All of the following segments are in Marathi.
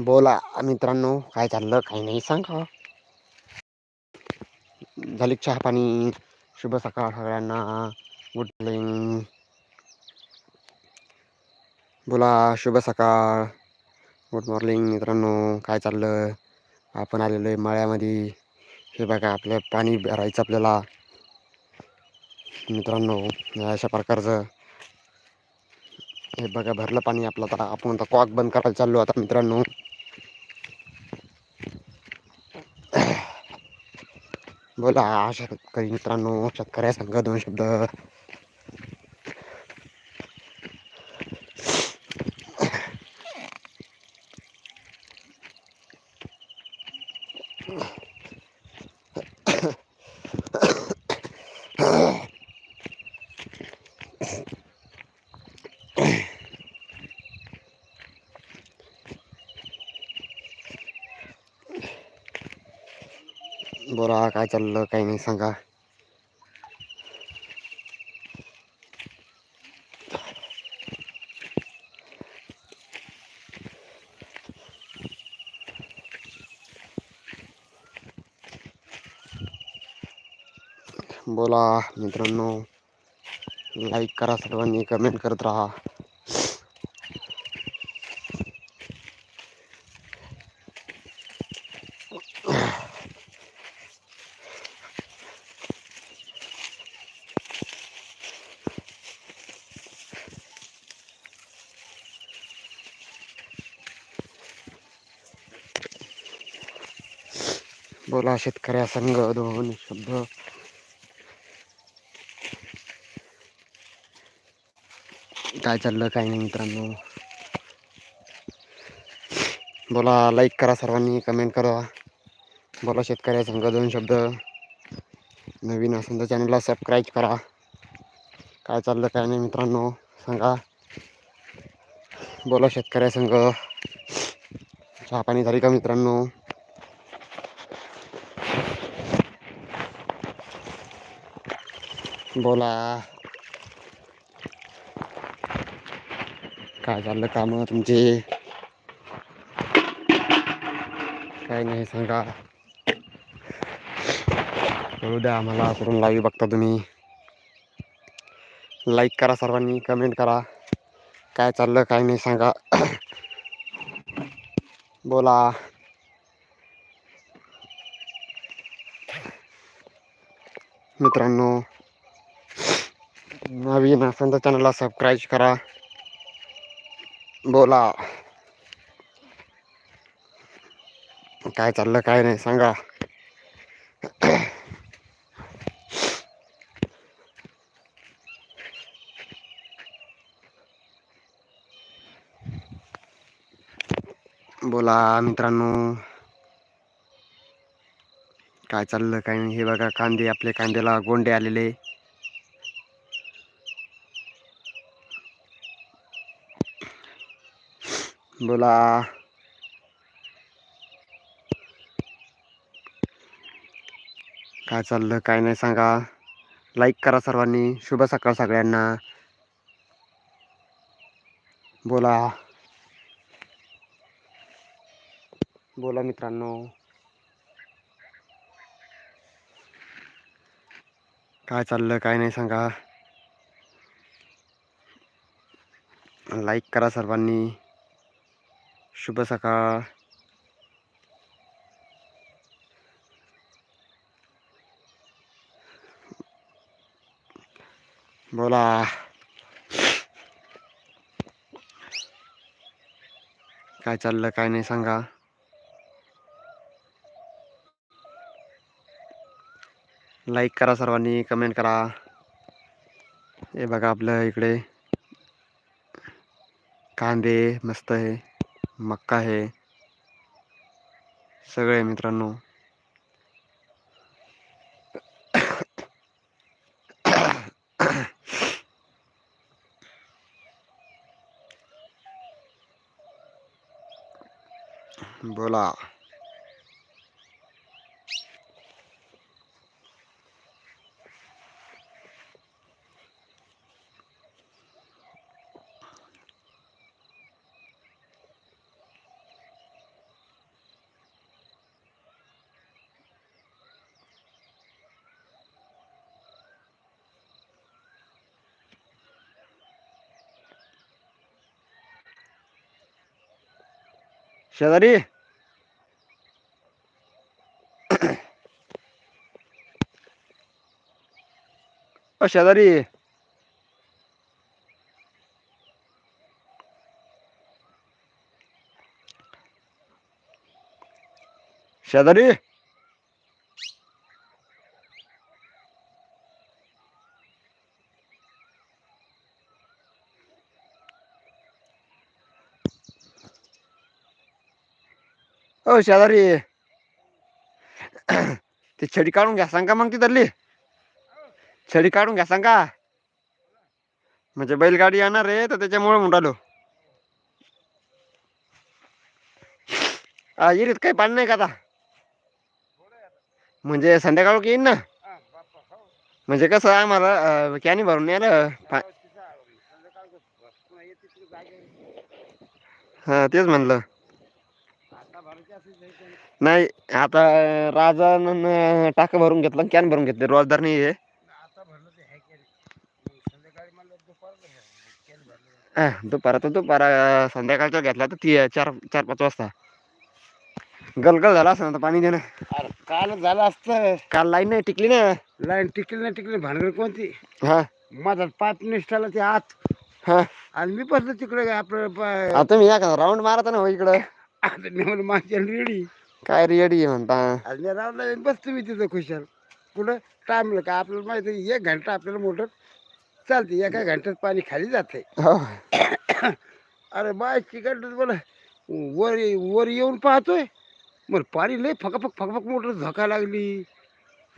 बोला मित्रांनो काय चाललं काही नाही सांगा. झाली चहा पाणी. शुभ सकाळ सगळ्यांना. गुड मॉर्निंग बोला शुभ सकाळ. गुड मॉर्निंग मित्रांनो. काय चाललं? आपण आलेलो आहे मळ्यामध्ये. हे बघा आपलं पाणी भरायचं आपल्याला. मित्रांनो अशा प्रकारचं. हे बघा भरलं पाणी आपलं. आता आपण आता कॉक बंद करायला चाललो आता मित्रांनो. बोला शेतकरी मित्रांनो शेतकऱ्या संघ दोन शब्द. बोला काय चाललं काही नाही सांगा. बोला मित्रांनो लाईक करा सर्वांनी कमेंट करत राहा. बोला शेतकऱ्या संघ दोन शब्द. काय चाललं काय नाही मित्रांनो. बोला लाईक करा सर्वांनी कमेंट करा. बोला शेतकऱ्या संघ दोन शब्द. नवीन असेल तर चॅनलला सबस्क्राईब करा. काय चाललं काय नाही मित्रांनो सांगा. बोला शेतकऱ्या संघ. चहा पाणी झाली का मित्रांनो? बोला. काय चाललं काम तुमचे? काय नाही सांगा. कळू द्या आम्हाला करून लाईव्ह बघता तुम्ही? लाईक करा सर्वांनी कमेंट करा. काय चाललं काय नाही सांगा. बोला. मित्रांनो नवीन असेल तर चॅनलला सबस्क्राईब करा. बोला. काय चाललं काय नाही सांगा. बोला मित्रांनो. काय चाललं काय नाही हे बघा कांदे आपले कांद्याला गोंडे आलेले. बोला. काय चाललं काय नाही सांगा. लाईक करा सर्वांनी. शुभ सकाळ सगळ्यांना. बोला. बोला मित्रांनो. काय चाललं काय नाही सांगा. लाईक करा सर्वांनी. शुभ सकाळ. बोला. काय चाललं काय नाही सांगा. लाईक करा सर्वांनी कमेंट करा. हे बघा आपलं इकडे. कांदे मस्त आहे मक्का हे सगळे मित्रांनो. बोला. शेजारी ओ शेजारी शेजारी ओ शेजारी. ती छडी काढून घ्या सांगा मग तिथली. छडी काढून घ्या सांगा. म्हणजे बैलगाडी येणार आहे तर त्याच्यामुळे म्हणालो राहिलो. इरीत काही पाणी नाही का आता? म्हणजे संध्याकाळ येईन ना? म्हणजे कसं आम्हाला कॅनी भरून यायला. पा- हा तेच म्हणलं. नाही आता राजा टाक भरून घेतलं कॅन भरून घेतले रोजदार नाही हा, दुपारा तर दुपारा संध्याकाळचा घेतला तर ती चार चार पाच वाजता. गलगल झाला असं पाणी देणं. अरे काल झालं असतं. काल लाईन नाही टिकली ना. लाईन टिकली नाही टिकली भानगड कोणती? हा. माझा पाईप निष्ठाला ते आत. हा. आणि मी बसलो तिकडे आपलं आता मी या का राऊंड मारता ना हो इकडं. आता मी म्हणलं माझी रेडी काय रेडी म्हणता? आणि मी रावला बसतो मी तिथं खुशाल. कुठं टाइमला का? आपल्याला माहिती आहे, एक घंटा आपल्याला मोटर चालते एका घंट्यात पाणी खाली जाते. हो. अरे बाय चिकट बोला वर वर येऊन पाहतोय. मग पाणी लय फकाफक फकाफक मोटर झोका लागली.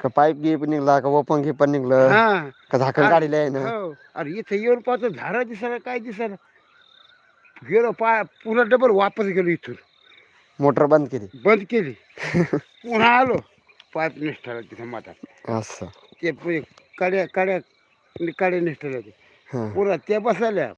का पाईप गिप निघला का ओपन गिप निघलं? हा. का झाकण काढले आहे ना? हो. अरे इथे येऊन पाहतो झाडा दिसायला काय दिसायला. गेलो पाय पुन्हा डबल वापस गेलो इथून. मोटर बंद केली. बंद केली. पुन्हा आलो. पाईप निष्ठाला तिथे मातात असं. ते पु- कड्या कड्या कड्या निष्ठाला ते हा. पुन्हा त्या बसायल्या